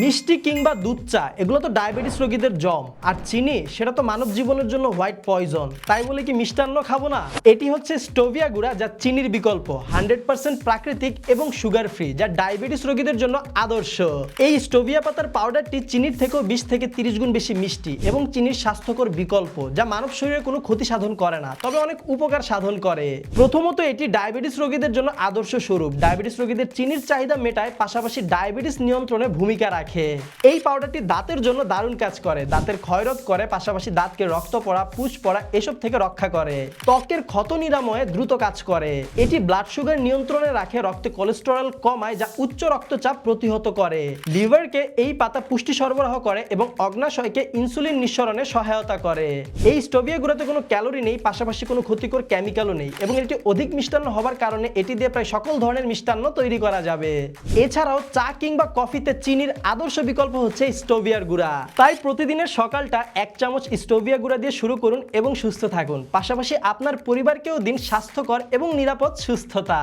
মিষ্টি কিংবা দুধ চা, এগুলো তো ডায়াবেটিস রোগীদের জম। আর চিনি, সেটা তো মানব জীবনের জন্য হোয়াইট পয়জন। তাই বলে কি মিষ্টান্ন খাব না? এটি হচ্ছে স্টোভিয়া গুড়া, যা চিনির বিকল্প, হান্ড্রেড পার্সেন্ট প্রাকৃতিক এবং সুগার ফ্রি যা ডায়াবেটিস রোগীদের জন্য আদর্শ। এই স্টোভিয়া পাতার পাউডারটি চিনির থেকেও বিশ থেকে তিরিশ গুণ বেশি মিষ্টি এবং চিনির স্বাস্থ্যকর বিকল্প, যা মানব শরীরে কোনো ক্ষতি সাধন করে না, তবে অনেক উপকার সাধন করে। প্রথমত এটি ডায়াবেটিস রোগীদের জন্য আদর্শ স্বরূপ। ডায়াবেটিস রোগীদের চিনির চাহিদা মেটায়, পাশাপাশি ডায়াবেটিস নিয়ন্ত্রণে ভূমিকা রাখে। এই পাউডারটি দাঁতের জন্য দারুণ কাজ করে। দাঁতের ক্ষয়রোধ করে, পাশাপাশি দাঁতকে রক্ত পড়া, পুষ পড়া, এসব থেকে রক্ষা করে। ত্বকের ক্ষত নিরাময়ে দ্রুত কাজ করে। এটি ব্লাড সুগার নিয়ন্ত্রণে রাখে, রক্তে কোলেস্টেরল কমায়, যা উচ্চ রক্তচাপ প্রতিহত করে। লিভারকে এই পাতা পুষ্টি সরবরাহ করে এবং অগ্নাশয়কে ইনসুলিন নিঃসরণে সহায়তা করে। এই স্টোভিয়া গুঁড়াতে কোনো ক্যালোরি নেই, পাশাপাশি কোনো ক্ষতিকর কেমিক্যালও নেই এবং এটি অধিক মিষ্টান্ন হওয়ার কারণে এটি দিয়ে প্রায় সকল ধরনের মিষ্টান্ন তৈরি করা যাবে। এছাড়াও চা কিংবা কফিতে চিনির আদর্শ বিকল্প হচ্ছে স্টোভিয়ার গুঁড়া। তাই প্রতিদিনের সকালটা এক চামচ স্টোভিয়া গুঁড়া দিয়ে শুরু করুন এবং সুস্থ থাকুন। পাশাপাশি আপনার পরিবারকেও দিন স্বাস্থ্যকর এবং নিরাপদ সুস্থতা।